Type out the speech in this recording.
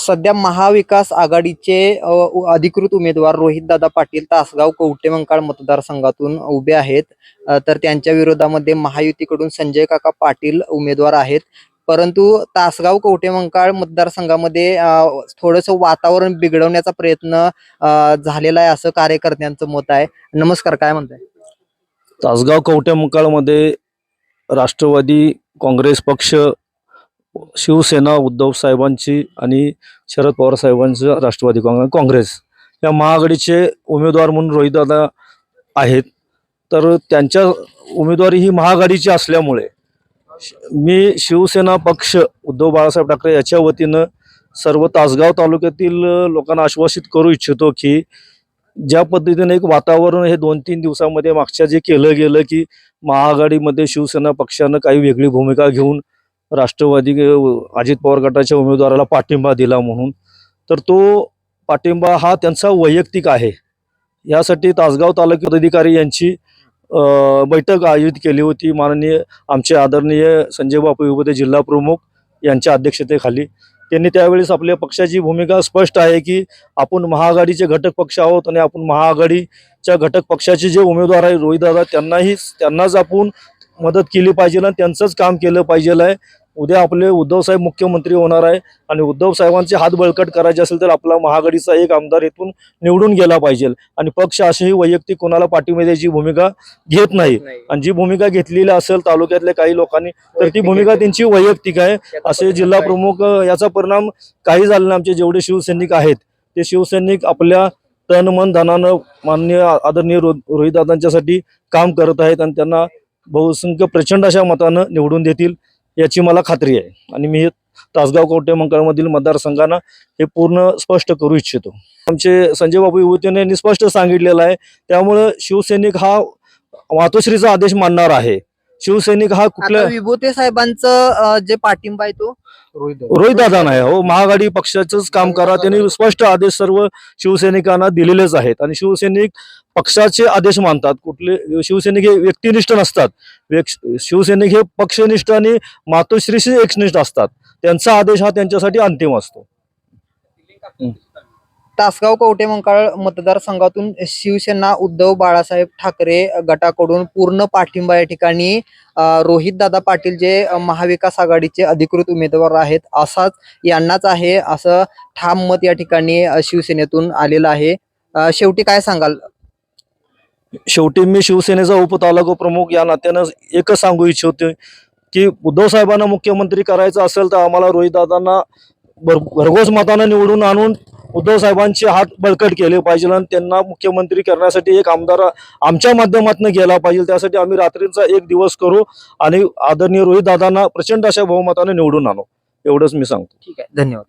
सध्या महाविकास आघाडीचे अधिकृत उमेदवार रोहितदादा पाटील तासगाव कवटेमंकाळ मतदारसंघातून उभे आहेत. तर त्यांच्या विरोधामध्ये महायुतीकडून संजय काका पाटील उमेदवार आहेत. परंतु तासगाव कवटेमंकाळ मतदारसंघामध्ये थोडस वातावरण बिघडवण्याचा प्रयत्न झालेला आहे असं कार्यकर्त्यांचं मत आहे. नमस्कार काय म्हणताय? तासगाव कवठ्या मंकाळमध्ये राष्ट्रवादी काँग्रेस पक्ष शिवसेना उद्धव साहेबांची आणि शरद पवार साहेबांचं राष्ट्रवादी काँग्रेस काँग्रेस या महाआघाडीचे उमेदवार म्हणून रोहितदादा आहेत. तर त्यांच्या उमेदवारी ही महाआघाडीची असल्यामुळे मी शिवसेना पक्ष उद्धव बाळासाहेब ठाकरे याच्या वतीनं सर्व तासगाव तालुक्यातील लोकांना आश्वासित करू इच्छितो की ज्या पद्धतीने एक वातावरण हे दोन तीन दिवसामध्ये मागच्या जे केलं गेलं की महाआघाडीमध्ये शिवसेना पक्षानं काही वेगळी भूमिका घेऊन राष्ट्रवादी अजित पवार गटाच्या उमेदवाराला पाठिंबा दिला म्हणून. तर तो पाठिंबा हा त्यांचा वैयक्तिक आहे. यासाठी तासगाव तालुक्यात अधिकारी यांची बैठक आयोजित केली होती. माननीय आमचे आदरणीय संजय बापू उपदे जिल्हा प्रमुख यांच्या अध्यक्षतेखाली. त्यांनी त्यावेळेस आपल्या पक्षाची भूमिका स्पष्ट आहे की आपण महाआघाडीचे घटक पक्ष आहोत आणि आपण महाआघाडीच्या घटक पक्षाचे जे उमेदवार आहे रोहितदादा त्यांनाही त्यांनाच आपण मदत केली पाहिजे आणि त्यांचंच काम केलं पाहिजे आहे. उद्या आपले उद्धव साहेब मुख्यमंत्री होणार आहे आणि उद्धव साहेबांचे हात बळकट करायचे असेल तर आपला महाआघाडीचा एक आमदार इथून निवडून गेला पाहिजे. आणि पक्ष अशीही वैयक्तिक कोणाला पाठिंबा द्यायची भूमिका घेत नाही. आणि जी भूमिका घेतलेली असेल तालुक्यातल्या काही लोकांनी तर ती भूमिका त्यांची वैयक्तिक आहे. असे जिल्हा प्रमुख याचा परिणाम काही झाला नाही. आमचे जेवढे शिवसैनिक आहेत ते शिवसैनिक आपल्या तन मन धनानं माननीय आदरणीय रोहितदादांच्यासाठी काम करत आहेत आणि त्यांना बहुसंख्य प्रचंड अशा मतानं निवडून देतील. याची मला खात्री आहे. आणि मी हे तासगाव कवटे मंगळमधील मतदारसंघांना हे पूर्ण स्पष्ट करू इच्छितो. आमचे संजय बाबू विभूतीने यांनी स्पष्ट सांगितलेलं आहे. त्यामुळं शिवसैनिक हा मातोश्रीचा आदेश मानणार आहे. शिवसैनिक हा कुठल्या विभूते साहेबांचं जे पाठिंबा आहे तो? रोहित दादा नाही हो. महाआघाडी पक्षाचंच काम करा. त्यांनी स्पष्ट आदेश सर्व शिवसैनिकांना दिलेलेच आहेत. आणि शिवसैनिक पक्षाचे आदेश मानतात. कुठले शिवसैनिक हे व्यक्तिनिष्ठ नसतात. व्यक्- शिवसैनिक हे पक्षनिष्ठ आणि मातोश्रीशी एकनिष्ठ असतात. त्यांचा आदेश हा त्यांच्यासाठी अंतिम असतो. तासगाव कवटे मंकाळ मतदारसंघातून शिवसेना उद्धव बाळासाहेब ठाकरे गटाकडून पूर्ण पाठिंबा या ठिकाणी रोहित दादा पाटील जे महाविकास आघाडीचे अधिकृत उमेदवार आहेत असाच यांनाच आहे असं ठाम मत या ठिकाणी शिवसेनेतून आलेलं आहे. शेवटी काय सांगाल? शेवटी मी शिवसेनेचा उपतालुका प्रमुख या नात्यानं एकच सांगू इच्छितो की उद्धव साहेबांना मुख्यमंत्री करायचं असेल तर आम्हाला रोहितदादांना भर भरघोस मतानं निवडून आणून उद्धव साहेबांचे हात बळकट केले पाहिजे आणि त्यांना मुख्यमंत्री करण्यासाठी एक आमदार आमच्या माध्यमातून गेला पाहिजे. त्यासाठी आम्ही रात्रीचा एक दिवस करू आणि आदरणीय रोहितदादांना प्रचंड अशा बहुमताने निवडून आणू. एवढंच मी सांगतो. ठीक आहे. धन्यवाद.